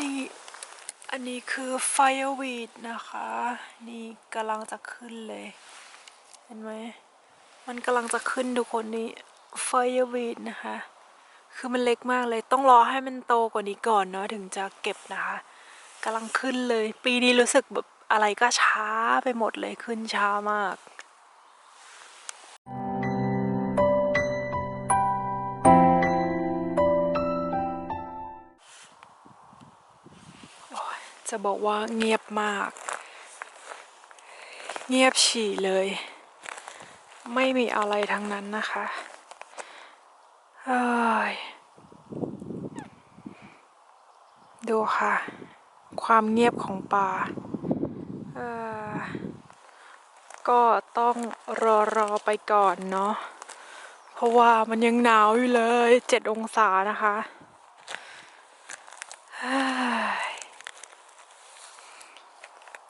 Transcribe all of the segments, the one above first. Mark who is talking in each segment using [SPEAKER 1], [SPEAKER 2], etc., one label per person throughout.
[SPEAKER 1] นี่ อันนี้คือไฟวีดนะคะ นี่กำลังจะขึ้นเลย เห็นไหม มันกำลังจะขึ้นทุกคนนี่ไฟวีดนะคะ คือมันเล็กมากเลย ต้องรอให้มันโตกว่านี้ก่อนเนาะถึงจะเก็บนะคะกำลังขึ้นเลย ปีนี้รู้สึกแบบอะไรก็ช้าไปหมดเลยขึ้นช้ามาก จะบอกว่าเงียบมาก เงียบฉี่เลย ไม่มีอะไรทั้งนั้นนะคะเอ้ยดูค่ะ ความเงียบของป่าก็ต้องรอรอไปก่อนเนาะเพราะว่ามันยังหนาวอยู่เลยเจ็ดองศานะคะเฮ้ย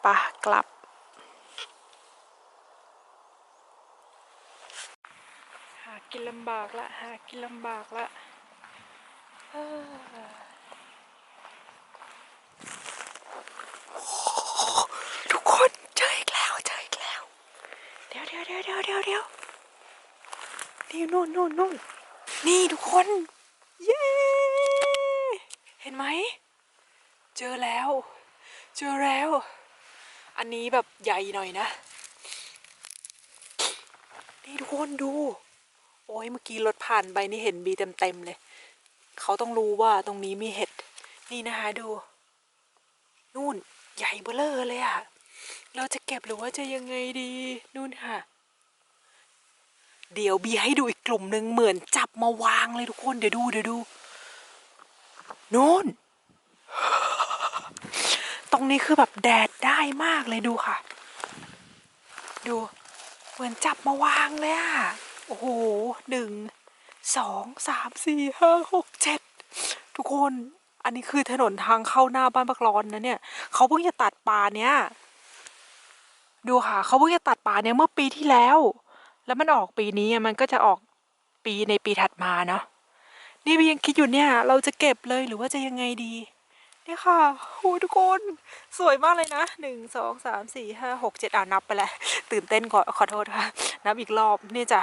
[SPEAKER 1] ไป่ะ กลับ หากินลำบากละ หากินลำบากละทุกคนเจออีกแล้วเจออีกแล้ว เดี๋ยวเดี๋ยวเดี๋ยวเดี๋ยวเดี๋ยวเดี๋ยวนี่นู่นนู่นนู่นนี่ทุกคน เย้ เห็นไหม เจอแล้ว เจอแล้ว อันนี้แบบใหญ่หน่อยนะ นี่ทุกคนดู โอ้ยเมื่อกี้รถผ่านไปนี่เห็นบีเต็มเต็มๆเลย เขาต้องรู้ว่าตรงนี้มีเห็ด นี่นะคะดู นู่นใหญ่เบ้อเลอเลยอะเราจะเก็บหรือว่าจะยังไงดี นู่นค่ะ เดี๋ยวบีให้ดูอีกกลุ่มหนึ่งเหมือนจับมาวางเลยทุกคน เดี๋ยวดูเดี๋ยวดูนู่น รงนี้คือแบบแดดได้มากเลยดูค่ะ ดู เหมือนจับมาวางเลยอะโอ้โหหนึ่งสองสามสี่ห้าหกเจ็ดทุกคน อันนี้คือถนนทางเข้าหน้าบ้านปักร้อนนะเนี่ยเขาเพิ่งจะตัดป่าเนี้ยดูค่ะเขาเพิ่งจะตัดป่าเนี้ยเมื่อปีที่แล้ว แล้วมันออกปีนี้มันก็จะออกปีในปีถัดมาเนาะนี่บียังคิดอยู่เนี่ย เราจะเก็บเลยหรือว่าจะยังไงดี นี่ค่ะโอ้ยทุกคนสวยมากเลยนะหนึ่งสองสามสี่ห้าหกเจ็ดอ่านับไปแล้วตื่นเต้นขอขอโทษค่ะ นับอีกรอบนี่จ้ะ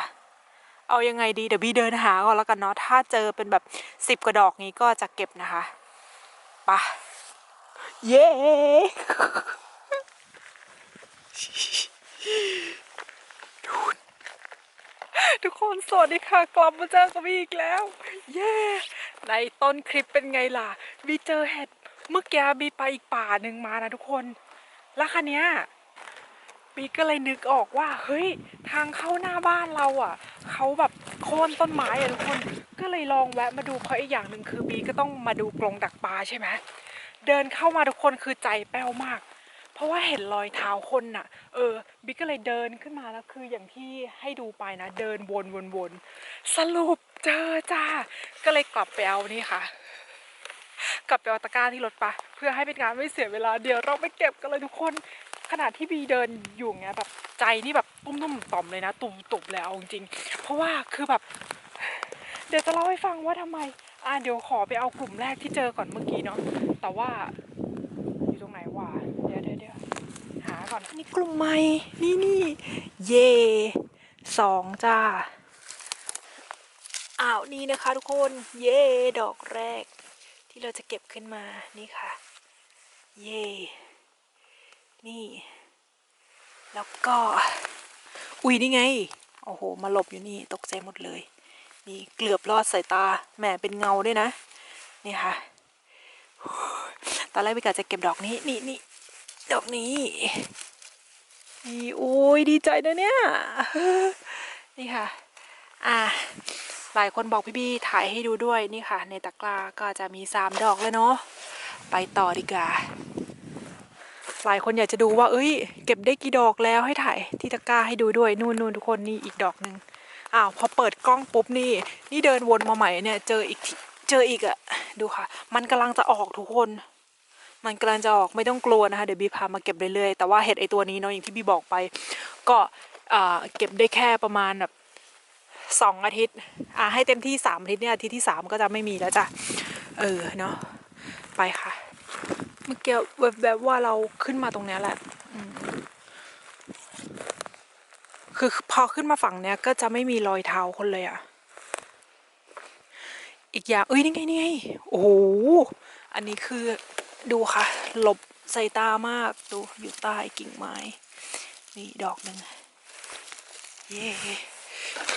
[SPEAKER 1] เอายังไงดีเดี๋ยวบีเดินหาก่อนแล้วกันเนาะถ้าเจอเป็นแบบสิบกระดอกนี้ก็จะเก็บนะคะปะเย้ทุกคนสวัสดีค่ะ กลับมาเจอกับบีอีกแล้ว เย้ ในต้นคลิปเป็นไงล่ะบีเจอเห็ด เมื่อกี้บีไปอีกป่าหนึ่งมานะทุกคน แล้วคันเนี้ยบีก็เลยนึกออกว่า เฮ้ย ทางเข้าหน้าบ้านเราอะ เขาแบบโค่นต้นไม้อะทุกคน ก็เลยลองแวะมาดูเพราะอีกอย่างหนึ่งคือบีก็ต้องมาดูกรงดักปลาใช่ไหมเดินเข้ามาทุกคนคือใจแป้วมาก เพราะว่าเห็นรอยเท้าคนน่ะ เออบิ๊กก็เลยเดินขึ้นมาแล้วคืออย่างที่ให้ดูไปนะ เดินวนวนวนสรุปเจอจ้า ก็เลยกลับไปเอานี่ค่ะ กลับไปเอาตะกร้าที่รถไปเพื่อให้เป็นการไม่เสียเวลาเดี๋ยวเราไปเก็บกันเลยทุกคนขณะที่บีเดินอยู่เงี้ยแบบใจนี่แบบตุ้มตุ้มต่อมเลยนะ ตุ่มตุ่มเลยเอาจริง เพราะว่าคือแบบ เดี๋ยวจะเล่าให้ฟังว่าทำไม อ่าเดี๋ยวขอไปเอากลุ่มแรกที่เจอก่อนเมื่อกี้เนาะแต่ว่าอยู่ตรงไหนวะเดี๋ยวเดี๋ยวเดี๋ยวหาก่อนนี่กลุ่มใหม่นี่นี่เย่สองจ้าอ้าวนี่นะคะทุกคน เย่ดอกแรก ที่เราจะเก็บขึ้นมานี่ค่ะ เย่นี่ แล้วก็ อุ้ยนี่ไง โอ้โห มาหลบอยู่นี่ตกใจหมดเลย นี่เกือบรอดสายตาแหมเป็นเงาด้วยนะ นี่ค่ะ ตอนแรกพี่กาจะเก็บดอกนี้ นี่นี่ดอกนี้ นี่โอ้ยดีใจนะเนี่ย นี่ค่ะ อ่า หลายคนบอกพี่บี้ถ่ายให้ดูด้วยนี่ค่ะ ในตะกร้าก็จะมีสามดอกแล้วเนาะไปต่อดีกว่าหลายคนอยากจะดูว่า เอ้ย เก็บได้กี่ดอกแล้วให้ถ่ายที่ตะกร้าให้ดูด้วยนู่นนู่นทุกคนนี่อีกดอกหนึ่งอ้าวพอเปิดกล้องปุ๊บนี่ นี่เดินวนมาใหม่เนี่ย เจออีกเจออีกอะดูค่ะ มันกำลังจะออกทุกคน มันกำลังจะออกไม่ต้องกลัวนะคะเดี๋ยวบีพามาเก็บเรื่อยๆแต่ว่าเห็ดไอตัวนี้เนาะอย่างที่บีบอกไป ก็เก็บได้แค่ประมาณแบบ สองอาทิตย์อ่าให้เต็มที่สามอาทิตย์เนี่ยอาทิตย์ที่สามก็จะไม่มีแล้วจ้ะเออเนาะไปค่ะ เมื่อกี้แบบแบบว่าเราขึ้นมาตรงเนี้ยแหละคือพอขึ้นมาฝั่งเนี้ยก็จะไม่มีรอยเท้าคนเลยอะอีกอย่างเอ้ยนี่ไงนี่ไงโอ้โหอันนี้คือดูค่ะ หลบใส่ตามากดูอยู่ใต้กิ่งไม้ นี่ดอกหนึ่งเย่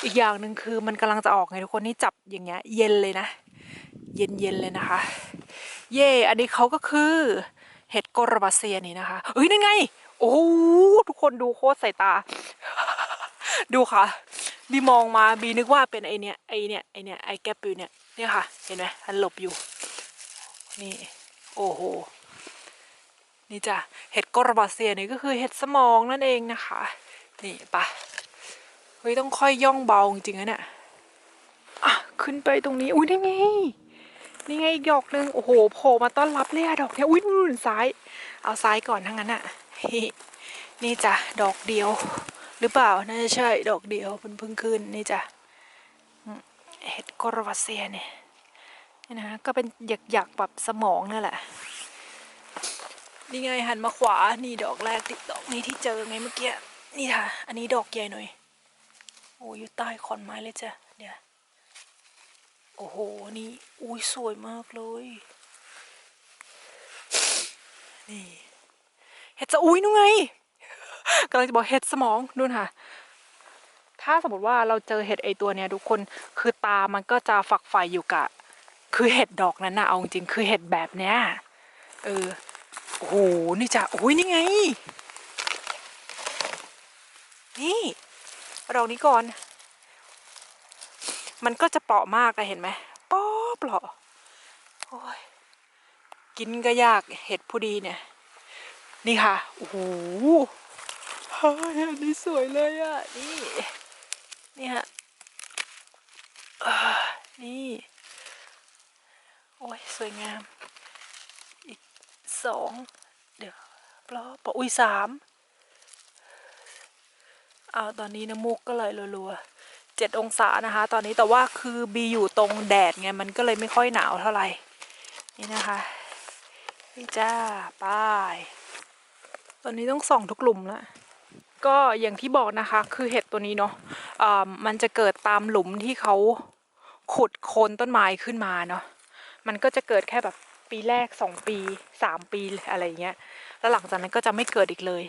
[SPEAKER 1] อีกอย่างหนึ่งคือมันกำลังจะออกไงทุกคนนี่จับอย่างเงี้ยเย็นเลยนะ เย็นเย็นเลยนะคะ เย่อันนี้เขาก็คือเห็ดกระบาเซียนี่นะคะเฮ้ยนั่นไง โอ้ทุกคนดูโคตรใส่ตา ดูค่ะ บีมองมาบีนึกว่าเป็นไอเนี้ยไอเนี้ยไอเนี้ยไอแกปปิวเนี่ยเนี่ยค่ะ เห็นไหมมันหลบอยู่ นี่ โอ้โหนี่จ้ะเห็ดกระบาเซียนี่ก็คือเห็ดสมองนั่นเองนะคะ นี่ปะ ฮ้ยต้องค่อยย่องเบาจริงๆนะเนี่ยขึ้นไปตรงนี้ อุ้ยนี่ไง นี่ไงอีกดอกหนึ่งโอ้โหโผล่มาต้อนรับเลยอะดอกเนี้ย อุ้ยนู่นซ้าย เอาซ้ายก่อนทั้งนั้นอะนี่จ้ะดอกเดียว หรือเปล่า น่าจะใช่ ดอกเดียวเพิ่งเพิ่งขึ้นนี่จ้ะเห็ดกรวาเซียเนี่ยนี่นะก็เป็นหยักหยักๆแบบสมองนั่นแหละ นี่ไงหันมาขวา นี่ดอกแรกติดดอกนี้ที่เจอไงเมื่อกี้ นี่ค่ะ อันนี้ดอกใหญ่หน่อย โอ้ยอยู่ใต้ขอนไม้เลยจ้ะเดี๋ยวโอ้โห นี่อุ้ยสวยมากเลย นี่ เห็ดจะอุ้ยนู่นไงกำลังจะบอกเห็ดสมองนู่นค่ะ ถ้าสมมติว่าเราเจอเห็ดไอตัวเนี้ยทุกคนคือตามันก็จะฝักใฝ่อยู่กับคือเห็ดดอกนั้นนะเอาจริงคือเห็ดแบบเนี้ยเออโอ้โหนี่จ้ะโอ้ยนี่ไง นี่ ดอกนี้ก่อน มันก็จะเปาะมากนะเห็นไหมเปราะเปราะโอ้ยกินก็ยากเห็ดผู้ดีเนี่ย นี่ค่ะ โอ้โหอันนี้สวยเลยอะ นี่ นี่ฮะนี่ โอ้ย สวยงาม อีกสอง เดี๋ยวปลอปออุ้ยสาม เอาตอนนี้น้ำมูกก็เลยรัวๆเจ็ดองศานะคะ ตอนนี้แต่ว่าคือบีอยู่ตรงแดดไงมันก็เลยไม่ค่อยหนาวเท่าไหร่นี่นะคะนี่จ้าป้ายตอนนี้ต้องส่องทุกกลุ่มแล้วก็อย่างที่บอกนะคะคือเห็ดตัวนี้เนาะอ่ามันจะเกิดตามหลุมที่เขาขุดโคนต้นไม้ขึ้นมาเนาะมันก็จะเกิดแค่แบบปีแรกสองปีสามปีอะไรเงี้ย แล้วหลังจากนั้นก็จะไม่เกิดอีกเลย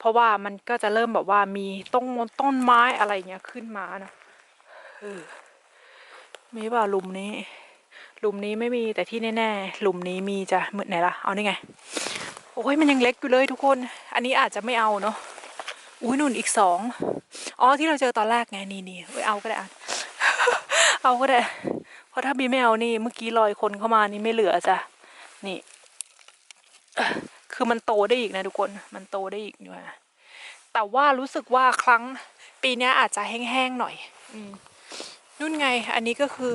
[SPEAKER 1] เพราะว่ามันก็จะเริ่มแบบว่ามีต้นมนต้นไม้อะไรอย่างเงี้ยขึ้นมานะเออมีเปล่าหลุมนี้ หลุมนี้ไม่มีแต่ที่แน่ๆหลุมนี้มีจะเหมือนไหนล่ะเอานี่ไง โอ้ยมันยังเล็กอยู่เลยทุกคน อันนี้อาจจะไม่เอาเนาะอุ้ยนุ่นอีกสองอ๋อที่เราเจอตอนแรกไงนี่นี่เอาก็ได้อะเอาก็ได้ เพราะถ้าบีไม่เอานี่ เมื่อกี้ลอยคนเข้ามานี่ไม่เหลือจ้ะนี่ คือมันโตได้อีกนะทุกคน มันโตได้อีกอยู่นะแต่ว่ารู้สึกว่าครั้งปีนี้อาจจะแห้งๆหน่อย อืมนู่นไง อันนี้ก็คือ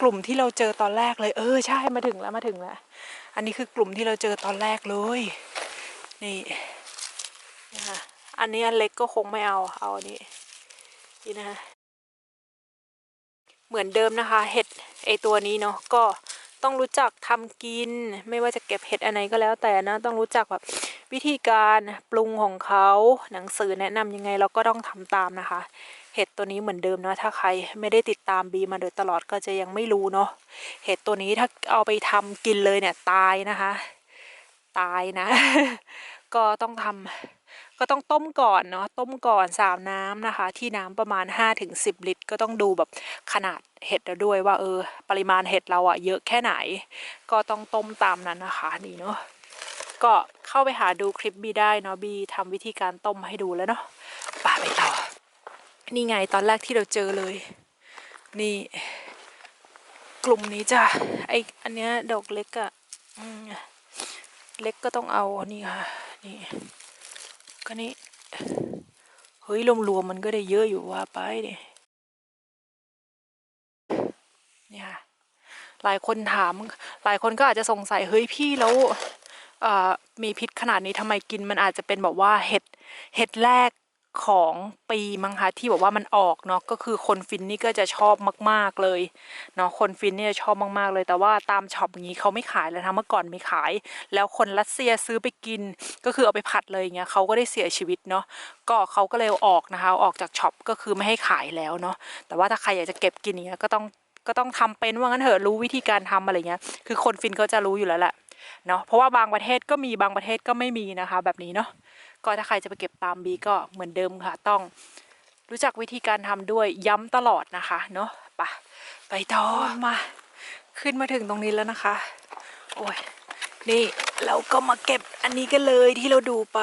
[SPEAKER 1] กลุ่มที่เราเจอตอนแรกเลย เออ ใช่ มาถึงแล้ว มาถึงแล้ว อันนี้คือกลุ่มที่เราเจอตอนแรกเลย นี่นะคะอันนี้อันเล็กก็คงไม่เอา เอาอันนี้ นี่นะคะ เหมือนเดิมนะคะ เห็ดไอตัวนี้เนาะ ก็ ต้องรู้จักทำกิน ไม่ว่าจะเก็บเห็ดอันไหนก็แล้วแต่นะ ต้องรู้จักแบบวิธีการปรุงของเขาหนังสือแนะนำยังไงเราก็ต้องทำตามนะคะ เห็ดตัวนี้เหมือนเดิมนะถ้าใครไม่ได้ติดตามบีมาโดยตลอดก็จะยังไม่รู้เนาะเห็ดตัวนี้ถ้าเอาไปทำกินเลยเนี่ยตายนะคะ ตายนะ ก็ต้องทำ ก็ต้องต้มก่อนเนาะต้มก่อนสาวน้ำนะคะ ที่น้ำประมาณ 5-10 ลิตร ก็ต้องดูแบบขนาดเห็ดเราด้วยว่าเออ ปริมาณเห็ดเราอะเยอะแค่ไหน ก็ต้องต้มตามนั้นนะคะนี่เนาะก็เข้าไปหาดูคลิปบีได้เนาะบีทำวิธีการต้มให้ดูแล้วเนาะป่าไปต่อ นี่ไงตอนแรกที่เราเจอเลย นี่ กลุ่มนี้จ้ะไออันเนี้ยดอกเล็กอะอเล็กก็ต้องเอานี่ค่ะนี่ ก็นี่ เฮ้ยรวมๆมันก็ได้เยอะอยู่ว่าไปเนี่ยเนี่ยค่ะหลายคนถาม หลายคนก็อาจจะสงสัย เฮ้ยพี่แล้วมีพิษขนาดนี้ทำไมกินมันอาจจะเป็นแบบว่าเห็ด เห็ดแรก ของปีมั้งคะที่บอกว่ามันออกเนาะก็คือคนฟินนี่ก็จะชอบมาก ๆเลยเนาะคนฟินนี่ยชอบมากๆเลย แต่ว่าตามช็อปอย่างนี้เขาไม่ขายแล้วนะเมื่อก่อนไม่ขาย แล้วคนรัสเซียซื้อไปกิน ก็คือเอาไปผัดเลยอย่างเงี้ยเขาก็ได้เสียชีวิตเนาะก็เขาก็เลยออกนะคะออกจากช็อปก็คือไม่ให้ขายแล้วเนาะแต่ว่าถ้าใครอยากจะเก็บกินเงี้ยก็ต้องก็ต้องทำเป็นว่างั้นเถอะรู้วิธีการทำอะไรเงี้ยคือคนฟินเขาจะรู้อยู่แล้วแหละเนาะเพราะว่าบางประเทศก็มีบางประเทศก็ไม่มีนะคะ แบบนี้เนาะ ก็ถ้าใครจะไปเก็บตามบีก็เหมือนเดิมค่ะ ต้องรู้จักวิธีการทำด้วยย้ำตลอดนะคะเนาะไปไปต่อมา ขึ้นมาถึงตรงนี้แล้วนะคะ โอ้ยนี่เราก็มาเก็บอันนี้กันเลยที่เราดูไป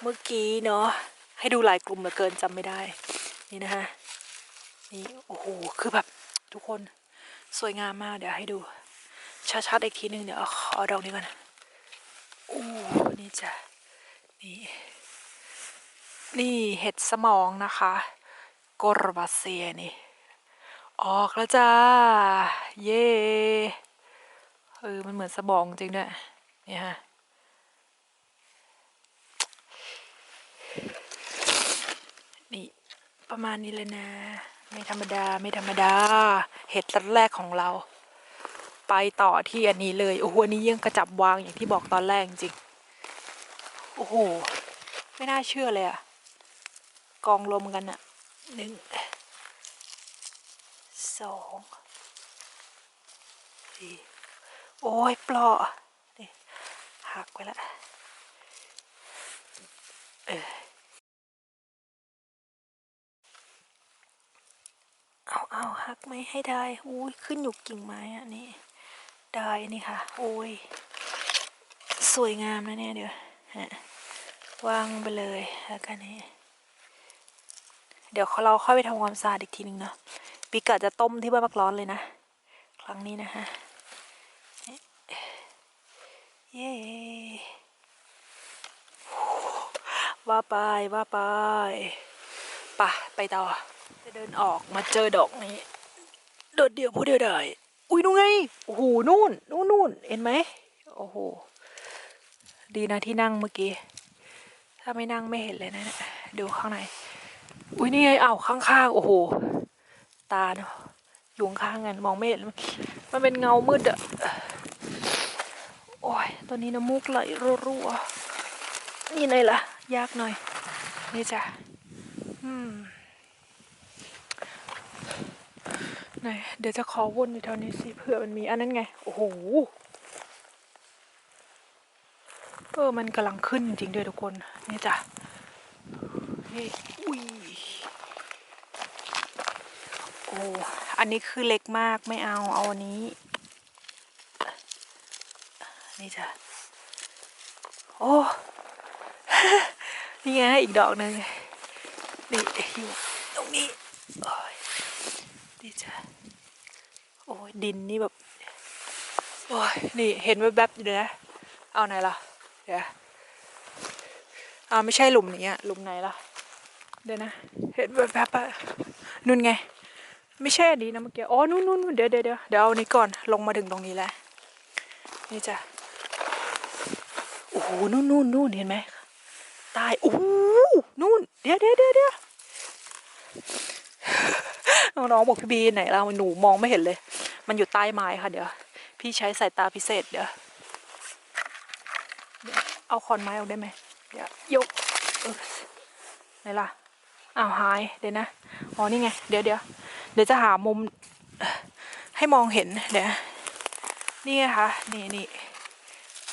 [SPEAKER 1] เมื่อกี้เนาะให้ดูหลายกลุ่มเหลือเกินจำไม่ได้ นี่นะคะนี่โอ้โหคือแบบทุกคนสวยงามมากเดี๋ยวให้ดูชัดๆอีกทีหนึงเดี๋ยวเอาขอดอกนี้ก่อนโอ้นี่จ้ะ นี่นี่เห็ดสมองนะคะกรบาเซียนี่ ออกแล้วจ้า เย่เออมันเหมือนสมองจริงด้วยนี่ฮะนี่ประมาณนี้เลยนะ ไม่ธรรมดาไม่ธรรมดา เห็ดตัดแรกของเรา ไปต่อที่อันนี้เลย โอ้โหอันนี้ยังกระจับวางอย่างที่บอกตอนแรกจริง โอ้โห ไม่น่าเชื่อเลยอะกองรวมกันอะหนึ่งสองสี่โอ้ยปลอนี่หักไปละเออเอาเอาหักไม่ให้ได้อุ้ยขึ้นอยู่กิ่งไม้อะนี่ได้นี่ค่ะ โอ้ย สวยงามนะเนี่ยเดี๋ยว วางไปเลยแล้วกันนี้ เดี๋ยวเราค่อยไปทำความสะอาดอีกทีหนึ่งเนาะปีกะจะต้มที่บ้านพักร้อนเลยนะ ครั้งนี้นะฮะเย้ว่าไปว่าไปปะไปต่อจะเดินออกมาเจอดอกนี้โดดเดี่ยวผู้เดียวได้อุ้ยนู่นไง โอ้โหนู่นนู่นนู่นเห็นไหมโอ้โห ดีนะที่นั่งเมื่อกี้ ถ้าไม่นั่งไม่เห็นเลยนะเนี่ยดูข้างใน อุ้ยนี่ไงอ้าวข้างๆ โอ้โห ตาเนาะอยู่ข้างกันมองไม่เห็นเลยมันเป็นเงามืดอะโอ้ย ตอนนี้น้ำมูกไหลรัวๆ นี่ไงล่ะ ยากหน่อย นี่จ้ะ อืมไหนเดี๋ยวจะขอวนอยู่แถวนี้สิเผื่อมันมีอันนั้นไง โอ้โห เออมันกำลังขึ้นจริงด้วยทุกคน นี่จ้ะนี่อุ้ยโอ้อันนี้คือเล็กมากไม่เอาเอาอันนี้ นี่จ้ะโอ้นี่ไงอีกดอกหนึ่งนี่อยู่ตรงนี้โอ้ยนี่จ้ะโอ้ยดินนี่แบบโอ้ยนี่เห็นแวบๆอยู่นะเอาไหนล่ะ เดี๋ยวอ่าไม่ใช่หลุมนี้อะหลุมไหนล่ะ เดี๋ยวนะ เห็นแบบแบบอะนู่นไง ไม่ใช่อันนี้นะเมื่อกี้ อ๋อ นู่นนู่นเดี๋ยวเดี๋ยวเดี๋ยวเดี๋ยวเอานี้ก่อน ลงมาถึงตรงนี้แล้ว นี่จ้ะ โอ้โห นู่นนู่นนู่นเห็นไหมตาย โอ้โหนู่น เดี๋ยวเดี๋ยวเดี๋ยวเดี๋ยวน้องๆบอกพี่บีไหนเราหนูมองไม่เห็นเลย มันอยู่ใต้ไม้ค่ะ เดี๋ยว พี่ใช้สายตาพิเศษเดี๋ยว เอาคอนไม้ออกได้ไหมเดี๋ยวยกเออไหนล่ะอ้าวหายเดี๋ยวนะอ๋อนี่ไงเดี๋ยวเดี๋ยวเดี๋ยวจะหามุมให้มองเห็นเดี๋ยวนี่ไงคะนี่นี่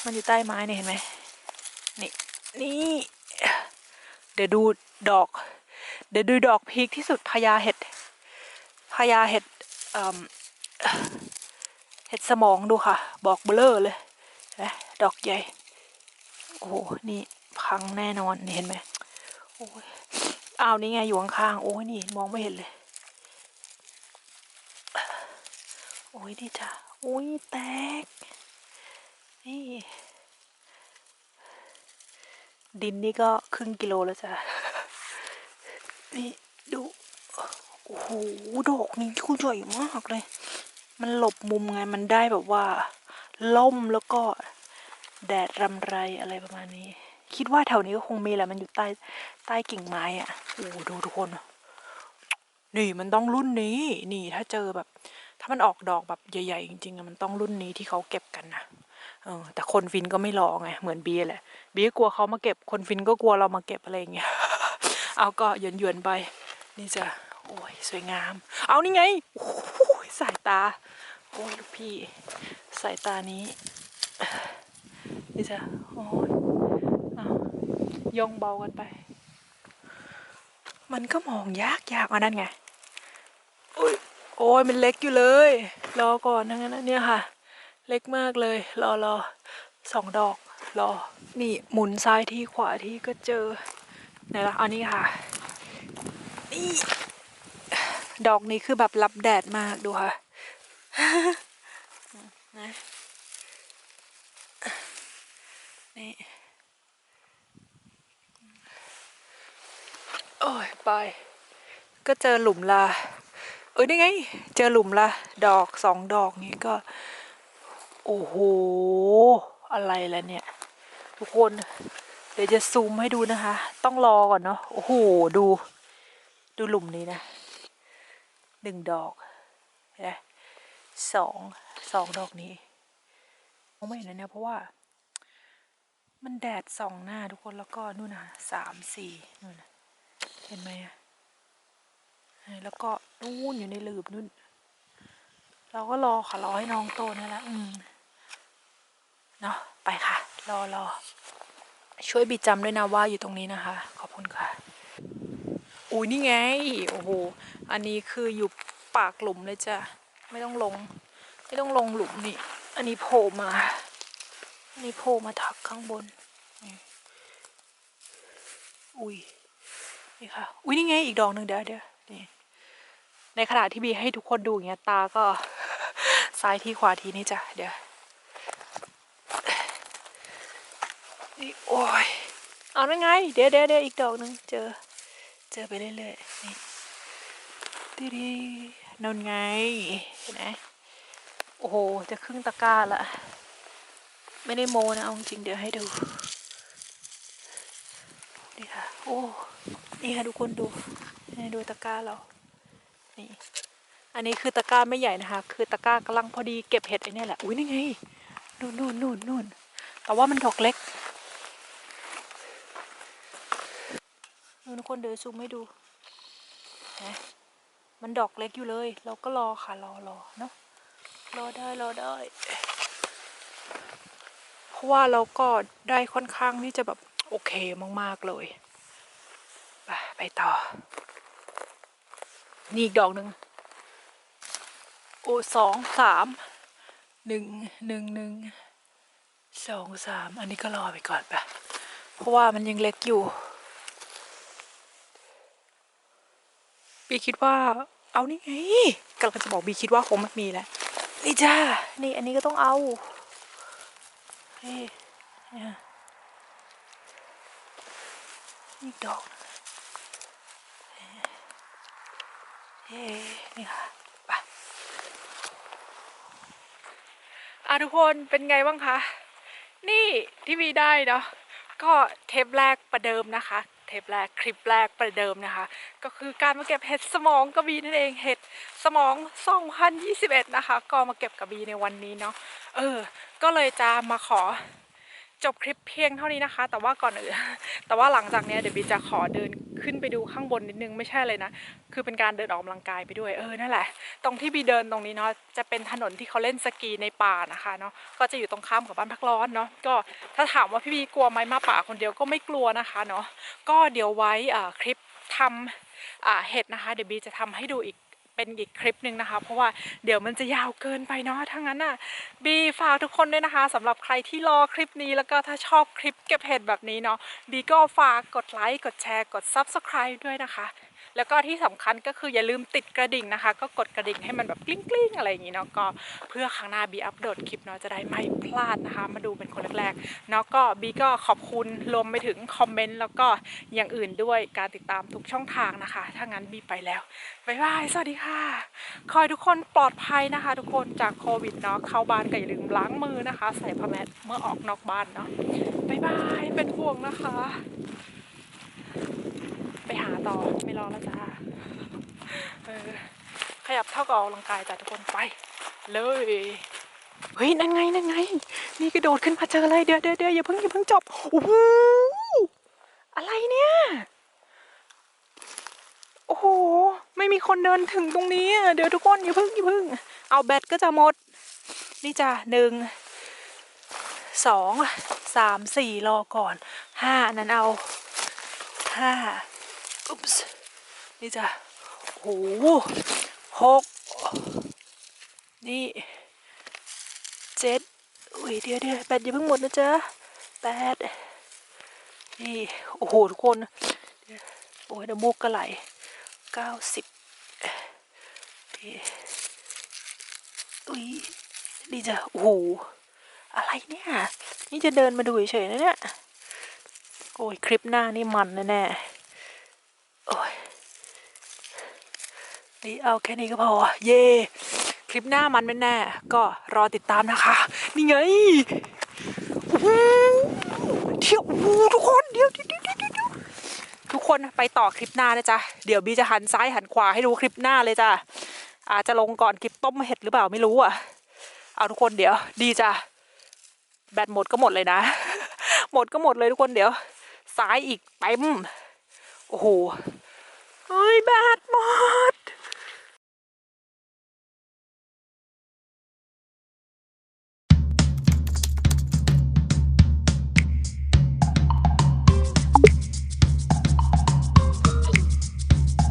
[SPEAKER 1] มันอยู่ใต้ไม้เนี่ยเห็นไหมนี่นี่เดี๋ยวดูดอก เดี๋ยวดูดอกพีคที่สุดพญาเห็ดพญาเห็ดเห็ดสมองดูค่ะ บอกเบลอเลยดอกใหญ่ โอ้โห นี่พังแน่นอน เห็นไหมโอ้ยอ้าวนี่ไงอยู่ข้างๆ โอ้ยนี่มองไม่เห็นเลย โอ้ยนี่จ้ะโอ้ยแตก นี่ ดินนี่ก็ครึ่งกิโลแล้วจ้ะ นี่ดู โอ้โห ดอกนี้คือใหญ่มากเลย มันหลบมุมไง มันได้แบบว่า ล่มแล้วก็ แดดรำไรอะไรประมาณนี้ คิดว่าแถวนี้ก็คงมีแหละมันอยู่ใต้ใต้กิ่งไม้อะโอ้ดูทุกคน นี่มันต้องรุ่นนี้ นี่ถ้าเจอแบบ ถ้ามันออกดอกแบบใหญ่ๆจริงๆอะมันต้องรุ่นนี้ที่เขาเก็บกันนะเออแต่คนฟินก็ไม่รอไงเหมือนบีแหละบีก็กลัวเขามาเก็บคนฟินก็กลัวเรามาเก็บอะไรอย่างเงี้ยเอาก็หยวนๆไป นี่จะโอ้ยสวยงาม เอานี่ไงโอ้ยสายตาโอ้ยลูกพี่ สายตานี้ นี่จะโอ้ยอาย่องเบากันไป มันก็มองยากยากอันนั้นไง โอ้ยโอ้ยมันเล็กอยู่เลย รอก่อนนะงั้นเนี่ยค่ะ เล็กมากเลย รอรอสองดอก รอ นี่หมุนซ้ายที่ขวาที่ก็เจอไหนละอันนี้ค่ะ นี่ ดอกนี้คือแบบรับแดดมากดูค่ะนะ นี่โอ้ยไป ก็เจอหลุมละเอ้ยนี่ไง เจอหลุมละ ดอกสองดอกนี้ก็ โอ้โห อะไรล่ะเนี่ย ทุกคน เดี๋ยวจะซูมให้ดูนะคะ ต้องรอก่อนเนาะ โอ้โห ดู ดูหลุมนี้นะ หนึ่งดอกนไหมสอง สองดอกนี้มองไม่เห็นนะเนี่ยเพราะว่า มันแดดส่องหน้าทุกคนแล้วก็นู่นนะสามสี่นู่นนะเห็นไหมอะแล้วก็นู่นอยู่ในหลืบนู่น เราก็รอค่ะรอให้น้องโตนี่แหละอืมเนาะไปค่ะ รอรอช่วยบีจำด้วยนะว่าอยู่ตรงนี้นะคะ ขอบคุณค่ะอุ้ยนี่ไงโอ้โหอันนี้คืออยู่ปากหลุมเลยจ้ะไม่ต้องลง ไม่ต้องลงหลุมนี่ อันนี้โผล่มา นนี้โผล่มาทักข้างบนนี่อุ้ย นี่ค่ะ อุ้ยนี่ไงอีกดอกหนึ่งเดี๋ยวเดี๋ยวนี่ในขณะที่บีให้ทุกคนดูอย่างเงี้ยตาก็ซ้ายทีขวาทีนี่จ้ะเดี๋ยวนี่โอ้ย เอานั่นไง เดี๋ยวเดี๋ยวเดี๋ยวอีกดอกหนึ่งเจอ เจอไปเรื่อยๆนี่ดีดีนนไงเห็นไหมโอ้โห จะครึ่งตะกร้าละ ไม่ได้โมนะเอาจริงเดี๋ยวให้ดูนี่ค่ะ โอ้นี่ค่ะทุกคนดูดูตะกร้าเรา นี่ อันนี้คือตะกร้าไม่ใหญ่นะคะ คือตะกร้ากำลังพอดีเก็บเห็ดไอ้นี่แหละ อุ้ยนี่ไง นู่นนู่นนู่นนู่นแต่ว่ามันดอกเล็กทุกคนเดี๋ยวซูมให้ดูนะมันดอกเล็กอยู่เลย เราก็รอค่ะ รอรอเนาะ รอได้ รอได้ ราะว่าเราก็ได้ค่อนข้างที่จะแบบโอเคมาก ๆ เลย ไปไปต่อ นี่อีกดอกหนึ่งโอ้สองสามหนึ่งหนึ่งหนึ่งสองสามอันนี้ก็รอไปก่อนปะเพราะว่ามันยังเล็กอยู่บีคิดว่า เอานี่ไงกำลังจะบอกบีคิดว่าคงไม่มีแล้วนี่จ้า นี่อันนี้ก็ต้องเอา เฮ้ยเนี่ยนี่ดอกเย้นี่ค่ะไปอะทุกคนเป็นไงบ้างคะ นี่ที่มีได้เนาะก็เทปแรกประเดิมนะคะ เทปแรกคลิปแรกประเดิมนะคะ ก็คือการมาเก็บเห็ดสมองกระบีนั่นเองเห็ดสมอง 2021 นะคะ ก็มาเก็บกระบีในวันนี้เนาะเออ ก็เลยจะมาขอจบคลิปเพียงเท่านี้นะคะ แต่ว่าก่อนอื่นแต่ว่าหลังจากนี้เดี๋ยวบีจะขอเดิน ขึ้นไปดูข้างบนนิดนึงไม่ใช่เลยนะ คือเป็นการเดินออกกำลังกายไปด้วยเออนั่นแหละ ตรงที่บีเดินตรงนี้เนาะจะเป็นถนนที่เขาเล่นสกีในป่านะคะเนาะก็จะอยู่ตรงข้ามกับบ้านพักร้อนเนาะก็ถ้าถามว่าพี่บีกลัวไหมมาป่าคนเดียวก็ไม่กลัวนะคะเนาะก็เดี๋ยวไว้อ่าคลิปทำอ่าเห็ดนะคะเดี๋ยวบีจะทำให้ดูอีก เป็นอีกคลิปหนึ่งนะคะ เพราะว่าเดี๋ยวมันจะยาวเกินไปเนาะทั้งนั้นอะบีฝากทุกคนด้วยนะคะสำหรับใครที่รอคลิปนี้แล้วก็ถ้าชอบคลิปเก็บเห็ดแบบนี้เนาะบีก็ฝากกดไลค์กดแชร์กด subscribe ด้วยนะคะ แล้วก็ที่สำคัญก็คืออย่าลืมติดกระดิ่งนะคะ ก็กดกระดิ่งให้มันแบบกลิ้งกลิ้งๆอะไรอย่างนี้เนาะก็เพื่อครั้งหน้าบีอัปโหลดคลิปเนาะจะได้ไม่พลาดนะคะ มาดูเป็นคนแรกๆเนาะก็บีก็ขอบคุณรวมไปถึงคอมเมนต์แล้วก็อย่างอื่นด้วยการติดตามทุกช่องทางนะคะ ถ้างั้นบีไปแล้วบ๊ายบายสวัสดีค่ะขอให้ทุกคนปลอดภัยนะคะ ทุกคนจากโควิดเนาะเข้าบ้านก็อย่าลืมล้างมือนะคะ ใส่ผ้าแมสเมื่อออกนอกบ้านเนาะบ๊ายบายเป็นห่วงนะคะ ไปหาต่อไม่รอแล้วจ้าเออขยับเท่ากับออกกำลังกายจ้ะทุกคนไป เลยเฮ้ยนั่นไงนั่นไง นี่กระโดดขึ้นมาเจออะไรเดี๋ยวเดี๋ยวเดี๋ยวอย่าเพิ่งอย่าเพิ่งจบโอ้โหอะไรเนี่ยโอ้โหไม่มีคนเดินถึงตรงนี้เดี๋ยวทุกคนอย่าเพิ่งอย่าเพิ่ง เอาแบตก็จะหมด นี่จ้ะหนึ่งสองสามสี่รอก่อนห้านนั้นเอาห้า อุ๊ปส์นี่จ้ะโอ้โหหกนี่เจ็ดอุ้ยเดี๋ยวเดี๋ยวแปดย่าเพิ่งหมดนะจ๊ะแปดนี่โอ้โหทุกคนโอ้ยน้ำมูกก็ไหลเก้าสิบนี่อุ้ยนี่จ้ะโอ้โหอะไรเนี่ย นี่จะเดินมาดูเฉยๆนะเนี่ย โอ้ย คลิปหน้านี่มันแน่ๆ โอ้ย นี่เอาแค่นี้ก็พอ เย่คลิปหน้ามันแน่ๆก็รอติดตามนะคะ นี่ไงเที่ยวทุกคนเดียวเดี๋ยวเดี๋ยวเดี๋ยวเดี๋ยวทุกคนไปต่อคลิปหน้านะจ๊ะ เดี๋ยวบีจะหันซ้ายหันขวาให้ดูคลิปหน้าเลยจ้ะ อาจจะลงก่อนคลิปต้มเห็ดหรือเปล่าไม่รู้อะ เอาทุกคนเดี๋ยว ดีจ้ะ แบตหมดก็หมดเลยนะ หมดก็หมดเลยทุกคนเดี๋ยว ซ้ายอีกเต็ม โอ้โหเฮ้ยแบตหมด